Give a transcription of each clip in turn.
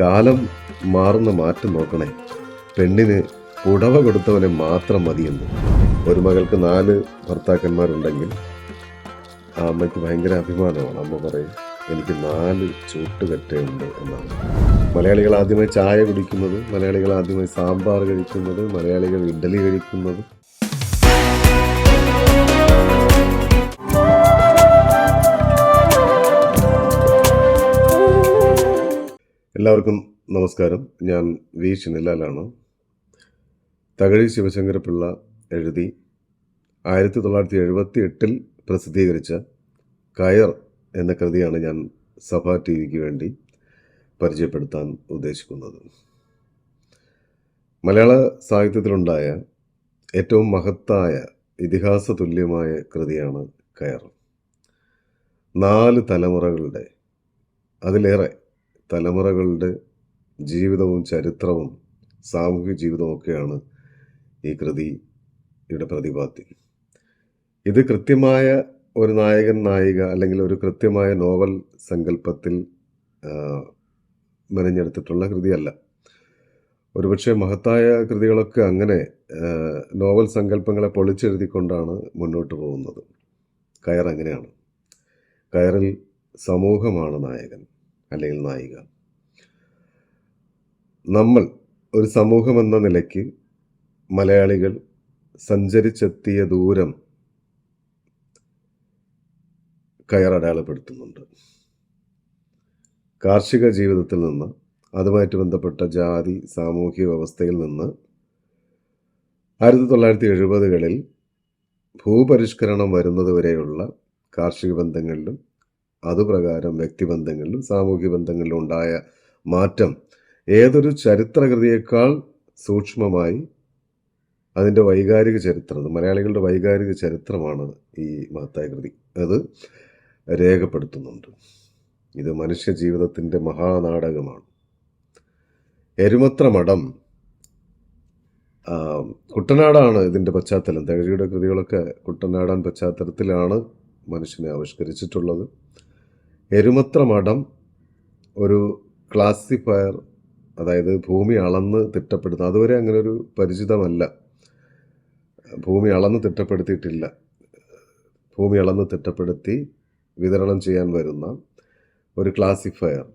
കാലം മാറുന്ന മാറ്റം നോക്കണേ. പെണ്ണിന് പുടവ കൊടുത്തവനെ മാത്രം മതിയെന്ന്. ഒരു മകൾക്ക് നാല് ഭർത്താക്കന്മാരുണ്ടെങ്കിൽ ആ അമ്മയ്ക്ക് ഭയങ്കര അഭിമാനമാണ്. അമ്മ പറയും എനിക്ക് നാല് ചൂട്ടുകറ്റയുണ്ട് എന്നാണ്. മലയാളികൾ ആദ്യമായി ചായ കുടിക്കുന്നത് മലയാളികൾ ആദ്യമായി സാമ്പാർ കഴിക്കുന്നത് മലയാളികൾ ഇഡ്ഡലി കഴിക്കുന്നത് എല്ലാവർക്കും നമസ്കാരം. ഞാൻ വി ഷിനിലാലാണ്. തകഴി ശിവശങ്കരപിള്ള എഴുതി ആയിരത്തി തൊള്ളായിരത്തി എഴുപത്തി എട്ടിൽ പ്രസിദ്ധീകരിച്ച കയർ എന്ന കൃതിയാണ് ഞാൻ സഭ ടി വിക്ക് വേണ്ടി പരിചയപ്പെടുത്താൻ ഉദ്ദേശിക്കുന്നത്. മലയാള സാഹിത്യത്തിലുണ്ടായ ഏറ്റവും മഹത്തായ ഇതിഹാസ തുല്യമായ കൃതിയാണ് കയർ. നാല് തലമുറകളുടെ അതിലേറെ തലമുറകളുടെ ജീവിതവും ചരിത്രവും സാമൂഹിക ജീവിതവും ഒക്കെയാണ് ഈ കൃതിയുടെ പ്രതിപാദ്യം. ഇത് കൃത്യമായ ഒരു നായകൻ നായിക അല്ലെങ്കിൽ ഒരു കൃത്യമായ നോവൽ സങ്കല്പത്തിൽ മെനഞ്ഞെടുത്തിട്ടുള്ള കൃതിയല്ല. ഒരുപക്ഷെ മഹത്തായ കൃതികളൊക്കെ അങ്ങനെ നോവൽ സങ്കല്പങ്ങളെ പൊളിച്ചെഴുതിക്കൊണ്ടാണ് മുന്നോട്ട് പോകുന്നത്. കയർ അങ്ങനെയാണ്. കയറിൽ സമൂഹമാണ് നായകൻ. അല്ലെങ്കിൽ നായിക. നമ്മൾ ഒരു സമൂഹം എന്ന നിലയ്ക്ക് മലയാളികൾ സഞ്ചരിച്ചെത്തിയ ദൂരം കയർ അടയാളപ്പെടുത്തുന്നുണ്ട്. കാർഷിക ജീവിതത്തിൽ നിന്ന് അതുമായിട്ട് ബന്ധപ്പെട്ട ജാതി സാമൂഹിക വ്യവസ്ഥയിൽ നിന്ന് ആയിരത്തി തൊള്ളായിരത്തി എഴുപതുകളിൽ ഭൂപരിഷ്കരണം വരുന്നതുവരെയുള്ള കാർഷിക ബന്ധങ്ങളിലും അതുപ്രകാരം വ്യക്തിബന്ധങ്ങളിലും സാമൂഹ്യ ബന്ധങ്ങളിലും ഉണ്ടായ മാറ്റം ഏതൊരു ചരിത്രകൃതിയേക്കാൾ സൂക്ഷ്മമായി അതിന്റെ വൈകാരിക ചരിത്രം മലയാളികളുടെ വൈകാരിക ചരിത്രമാണ് ഈ മഹത്തായ കൃതി. അത് രേഖപ്പെടുത്തുന്നുണ്ട്. ഇത് മനുഷ്യ ജീവിതത്തിന്റെ മഹാനാടകമാണ്. എരുമത്ര മഠം കുട്ടനാടാണ് ഇതിന്റെ പശ്ചാത്തലം. തകഴിയുടെ കൃതികളൊക്കെ കുട്ടനാടൻ പശ്ചാത്തലത്തിലാണ് മനുഷ്യനെ ആവിഷ്കരിച്ചിട്ടുള്ളത്. എരുമത്ര മഠം ഒരു ക്ലാസിഫയർ അതായത് ഭൂമി അളന്ന് തിട്ടപ്പെടുത്തുന്ന അതുവരെ അങ്ങനെ ഒരു പരിചിതമല്ല. ഭൂമി അളന്ന് തിട്ടപ്പെടുത്തിയിട്ടില്ല. ഭൂമി അളന്ന് തിട്ടപ്പെടുത്തി വിതരണം ചെയ്യാൻ വരുന്ന ഒരു ക്ലാസിഫയർ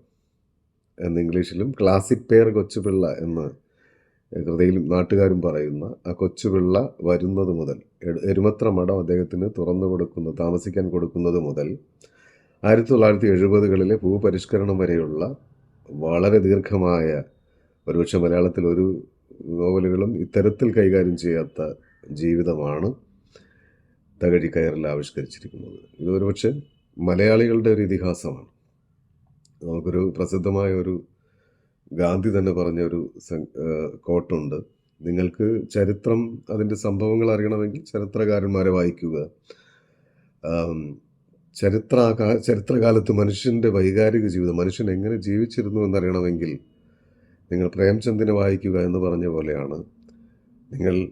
എന്ന് ഇംഗ്ലീഷിലും ക്ലാസിഫയർ കൊച്ചുപിള്ള എന്ന് കൃതിയിലും നാട്ടുകാരും പറയുന്ന ആ കൊച്ചുപിള്ള വരുന്നത് മുതൽ എരുമത്ര മഠം അദ്ദേഹത്തിന് തുറന്നു കൊടുക്കുന്നത് താമസിക്കാൻ കൊടുക്കുന്നത് മുതൽ ആയിരത്തി തൊള്ളായിരത്തി എഴുപതുകളിലെ ഭൂപരിഷ്കരണം വരെയുള്ള വളരെ ദീർഘമായ ഒരുപക്ഷെ മലയാളത്തിൽ ഒരു നോവലുകളും ഇത്തരത്തിൽ കൈകാര്യം ചെയ്യാത്ത ജീവിതമാണ് തകഴി കയറിൽ ആവിഷ്കരിച്ചിരിക്കുന്നത്. ഇത് ഒരുപക്ഷെ മലയാളികളുടെ ഒരു ഇതിഹാസമാണ്. നമുക്കൊരു പ്രസിദ്ധമായ ഒരു ഗാന്ധി തന്നെ പറഞ്ഞ ഒരു കോട്ടുണ്ട്. നിങ്ങൾക്ക് ചരിത്രം അതിന്റെ സംഭവങ്ങൾ അറിയണമെങ്കിൽ ചരിത്രകാരന്മാരെ വായിക്കുക. ചരിത്ര ചരിത്രകാലത്ത് മനുഷ്യന്റെ വൈകാരിക ജീവിതം മനുഷ്യൻ എങ്ങനെ ജീവിച്ചിരുന്നു എന്നറിയണമെങ്കിൽ നിങ്ങൾ പ്രേംചന്ദിനെ വായിക്കുക എന്ന് പറഞ്ഞ പോലെയാണ്. നിങ്ങൾ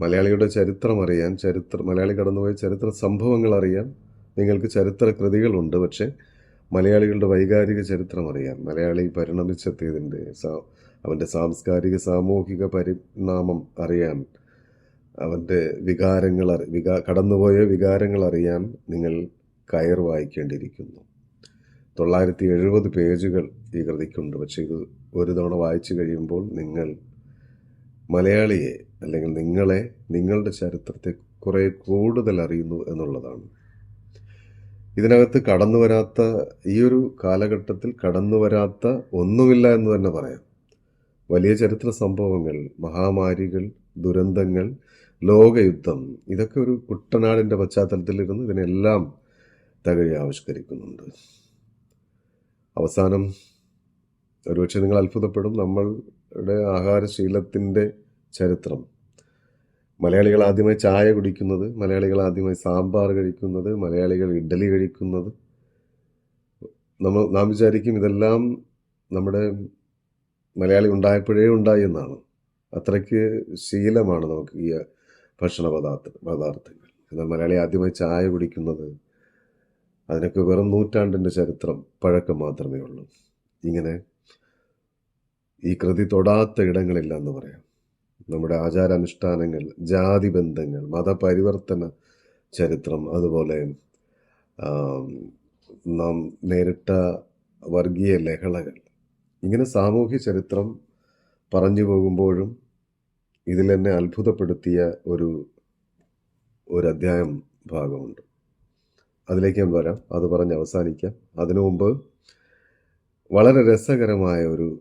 മലയാളിയുടെ ചരിത്രം അറിയാൻ ചരിത്ര മലയാളി കടന്നുപോയ ചരിത്ര സംഭവങ്ങൾ അറിയാൻ നിങ്ങൾക്ക് ചരിത്ര കൃതികളുണ്ട്. പക്ഷേ മലയാളികളുടെ വൈകാരിക ചരിത്രം അറിയാൻ മലയാളി പരിണമിച്ചെത്തിയതിന്റെ അവന്റെ സാംസ്കാരിക സാമൂഹിക പരിണാമം അറിയാൻ അവന്റെ വികാരങ്ങൾ വികാ കടന്നുപോയ വികാരങ്ങൾ അറിയാൻ നിങ്ങൾ കയർ വായിക്കേണ്ടിയിരിക്കുന്നു. തൊള്ളായിരത്തി എഴുപത് പേജുകൾ ഈ കൃതിക്കുണ്ട്. പക്ഷേ ഇത് ഒരു തവണ വായിച്ചു കഴിയുമ്പോൾ നിങ്ങൾ മലയാളിയെ അല്ലെങ്കിൽ നിങ്ങളെ നിങ്ങളുടെ ചരിത്രത്തെ കുറേ കൂടുതൽ അറിയുന്നു എന്നുള്ളതാണ്. ഇതിനകത്ത് കടന്നു വരാത്ത ഈ ഒരു കാലഘട്ടത്തിൽ കടന്നു വരാത്ത ഒന്നുമില്ല എന്ന് തന്നെ പറയാം. വലിയ ചരിത്ര സംഭവങ്ങൾ മഹാമാരികൾ ദുരന്തങ്ങൾ ലോകയുദ്ധം ഇതൊക്കെ ഒരു കുട്ടനാടിന്റെ പശ്ചാത്തലത്തിലിരുന്ന് ഇതിനെല്ലാം തകഴി ആവിഷ്കരിക്കുന്നുണ്ട്. അവസാനം ഒരുപക്ഷെ നിങ്ങൾ അത്ഭുതപ്പെടും. നമ്മളുടെ ആഹാരശീലത്തിന്റെ ചരിത്രം. മലയാളികൾ ആദ്യമായി ചായ കുടിക്കുന്നത് മലയാളികൾ ആദ്യമായി സാമ്പാർ കഴിക്കുന്നത് മലയാളികൾ ഇഡ്ഡലി കഴിക്കുന്നത്. നമ്മൾ നാം വിചാരിക്കും ഇതെല്ലാം നമ്മുടെ മലയാളി ഉണ്ടായപ്പോഴേ ഉണ്ടായി എന്നാണ്. അത്രയ്ക്ക് ശീലമാണ് നമുക്ക് ഈ ഭക്ഷണ പദാർത്ഥ പദാർത്ഥങ്ങൾ. എന്നാൽ മലയാളി ആദ്യമായി ചായ കുടിക്കുന്നത് അതിനൊക്കെ വെറും നൂറ്റാണ്ടിന്റെ ചരിത്രം പഴക്കം മാത്രമേ ഉള്ളൂ. ഇങ്ങനെ ഈ കൃതി തൊടാത്ത ഇടങ്ങളില്ല എന്ന് പറയാം. നമ്മുടെ ആചാരാനുഷ്ഠാനങ്ങൾ ജാതി ബന്ധങ്ങൾ മതപരിവർത്തന ചരിത്രം അതുപോലെ നാം നേരിട്ട വർഗീയ ലഹളകൾ. ഇങ്ങനെ സാമൂഹ്യ ചരിത്രം പറഞ്ഞു പോകുമ്പോഴും ഇതിൽ എന്നെ അത്ഭുതപ്പെടുത്തിയ ഒരു ഒരു അധ്യായം ഭാഗമുണ്ട്. അതിലേക്ക് ഞാൻ വരാം. അത് പറഞ്ഞ് അവസാനിക്കാം. അതിനു മുമ്പ് വളരെ രസകരമായ ഒരു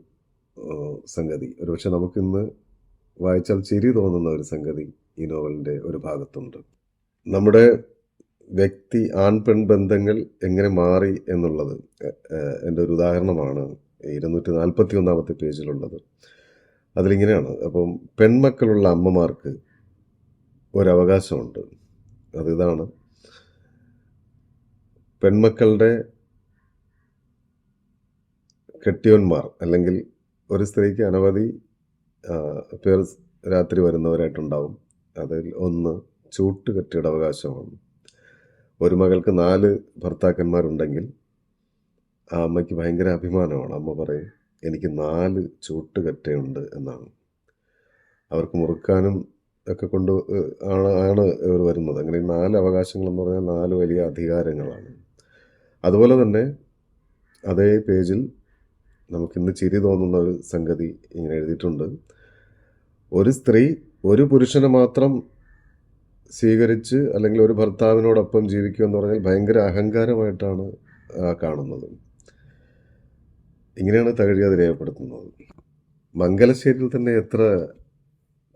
സംഗതി. ഒരുപക്ഷെ നമുക്കിന്ന് വായിച്ചാൽ ചിരി തോന്നുന്ന ഒരു സംഗതി ഈ നോവലിന്റെ ഒരു ഭാഗത്തുണ്ട്. നമ്മുടെ വ്യക്തി ആൺ പെൺ ബന്ധങ്ങൾ എങ്ങനെ മാറി എന്നുള്ളത് എന്റെ ഒരു ഉദാഹരണമാണ് ഇരുന്നൂറ്റി നാൽപ്പത്തി ഒന്നാമത്തെ പേജിലുള്ളത്. അതിലിങ്ങനെയാണ്. അപ്പം പെൺമക്കളുള്ള അമ്മമാർക്ക് ഒരവകാശമുണ്ട്. അത് ഇതാണ്. പെൺമക്കളുടെ കെട്ടിയോന്മാർ അല്ലെങ്കിൽ ഒരു സ്ത്രീക്ക് അനവധി പേർ രാത്രി വരുന്നവരായിട്ടുണ്ടാവും. അതിൽ ഒന്ന് ചൂട്ട് കെട്ടിയുടെ അവകാശമാണ്. ഒരു മകൾക്ക് നാല് ഭർത്താക്കന്മാരുണ്ടെങ്കിൽ ആ അമ്മയ്ക്ക് ഭയങ്കര അഭിമാനമാണ്. അമ്മ പറയും എനിക്ക് നാല് ചൂട്ട് കെട്ടയുണ്ട് എന്നാണ്. അവർക്ക് മുറുക്കാനും ഒക്കെ കൊണ്ട് ആണ് ആണ് ഇവർ വരുന്നത്. അങ്ങനെ നാല് അവകാശങ്ങൾ എന്ന് പറഞ്ഞാൽ നാല് വലിയ അധികാരങ്ങളാണ്. അതുപോലെ തന്നെ അതേ പേജിൽ നമുക്കിന്ന് ചിരി തോന്നുന്ന ഒരു സംഗതി ഇങ്ങനെ എഴുതിയിട്ടുണ്ട്. ഒരു സ്ത്രീ ഒരു പുരുഷനെ മാത്രം സ്വീകരിച്ച് അല്ലെങ്കിൽ ഒരു ഭർത്താവിനോടൊപ്പം ജീവിക്കുക എന്ന് പറഞ്ഞാൽ ഭയങ്കര അഹങ്കാരമായിട്ടാണ് കാണുന്നത്. ഇങ്ങനെയാണ് തകഴി അത് രേഖപ്പെടുത്തുന്നത്. മംഗലശ്ശേരിയിൽ തന്നെ എത്ര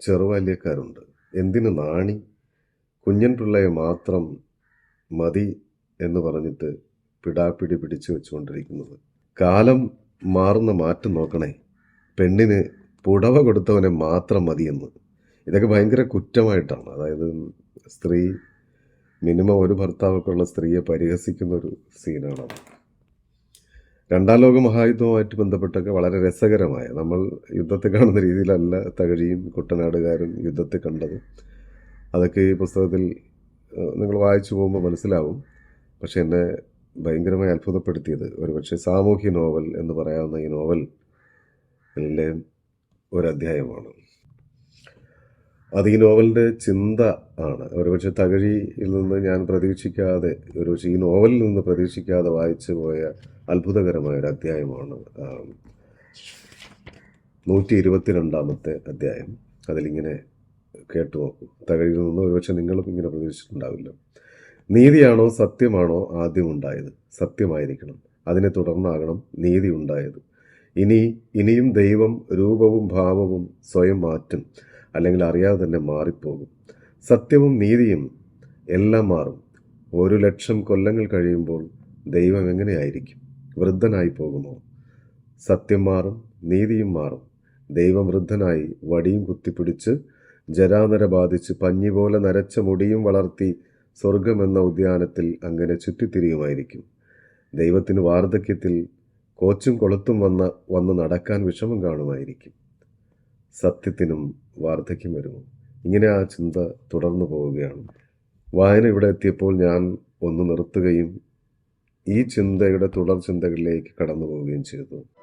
ചെറുവാല്യക്കാരുണ്ട്? എന്തിന് നാണി? കുഞ്ഞൻ പിള്ളയെ മാത്രം മതി എന്ന് പറഞ്ഞിട്ട് പിടാപ്പിടി പിടിച്ചു വെച്ചുകൊണ്ടിരിക്കുന്നത്. കാലം മാറുന്ന മാറ്റം നോക്കണേ. പെണ്ണിന് പുടവ കൊടുത്തവനെ മാത്രം മതിയെന്ന്. ഇതൊക്കെ ഭയങ്കര കുറ്റമായിട്ടാണ്. അതായത് സ്ത്രീ മിനിമം ഒരു ഭർത്താവൊക്കെ ഉള്ള സ്ത്രീയെ പരിഹസിക്കുന്ന ഒരു സീനാണ് രണ്ടാം ലോക മഹായുദ്ധവുമായിട്ട് ബന്ധപ്പെട്ടൊക്കെ വളരെ രസകരമായ നമ്മൾ യുദ്ധത്തെ കാണുന്ന രീതിയിലല്ല തകഴിയും കുട്ടനാടുകാരും യുദ്ധത്തെ കണ്ടത്. അതൊക്കെ ഈ പുസ്തകത്തിൽ നിങ്ങൾ വായിച്ചു പോകുമ്പോൾ മനസ്സിലാവും. പക്ഷെ എന്നെ ഭയങ്കരമായി അത്ഭുതപ്പെടുത്തിയത്. ഒരുപക്ഷെ സാമൂഹ്യ നോവൽ എന്ന് പറയാവുന്ന ഈ നോവൽ ിലെ ഒരധ്യായമാണ്. അത് ഈ നോവലിന്റെ ചിന്ത ആണ്. ഒരുപക്ഷെ തകഴിയിൽ നിന്ന് ഞാൻ പ്രതീക്ഷിക്കാതെ ഒരുപക്ഷെ ഈ നോവലിൽ നിന്ന് പ്രതീക്ഷിക്കാതെ വായിച്ചു പോയ അത്ഭുതകരമായ ഒരു അധ്യായമാണ് നൂറ്റി ഇരുപത്തിരണ്ടാമത്തെ അധ്യായം. അതിലിങ്ങനെ കേട്ടു നോക്കും. തകഴിയിൽ നിന്ന് ഒരുപക്ഷെ നിങ്ങളും ഇങ്ങനെ പ്രതീക്ഷിച്ചിട്ടുണ്ടാവില്ല. നീതിയാണോ സത്യമാണോ ആദ്യം ഉണ്ടായത്? സത്യമായിരിക്കണം. അതിനെ തുടർന്നാകണം നീതി ഉണ്ടായത്. ഇനി ഇനിയും ദൈവം രൂപവും ഭാവവും സ്വയം മാറ്റും അല്ലെങ്കിൽ അറിയാതെ തന്നെ മാറിപ്പോകും. സത്യവും നീതിയും എല്ലാം മാറും. ഒരു ലക്ഷം കൊല്ലങ്ങൾ കഴിയുമ്പോൾ ദൈവം എങ്ങനെയായിരിക്കും? വൃദ്ധനായി പോകുമോ? സത്യം മാറും നീതിയും മാറും. ദൈവം വൃദ്ധനായി വടിയും കുത്തിപ്പിടിച്ച് ജരാനര ബാധിച്ച് പഞ്ഞി പോലെ നരച്ച മുടിയും വളർത്തി സ്വർഗമെന്ന ഉദ്യാനത്തിൽ അങ്ങനെ ചുറ്റിത്തിരിയുമായിരിക്കും. ദൈവത്തിന് വാർദ്ധക്യത്തിൽ കോച്ചും കൊളുത്തും വന്ന വന്ന് നടക്കാൻ വിഷമം കാണുമായിരിക്കും. സത്യത്തിനും വാർദ്ധക്യം വരുമോ? ഇങ്ങനെ ആ ചിന്ത തുടർന്നു പോവുകയാണ്. വായന ഇവിടെ എത്തിയപ്പോൾ ഞാൻ ഒന്ന് നിർത്തുകയും ഈ ചിന്തയുടെ തുടർ ചിന്തകളിലേക്ക് കടന്നു പോവുകയും ചെയ്തു.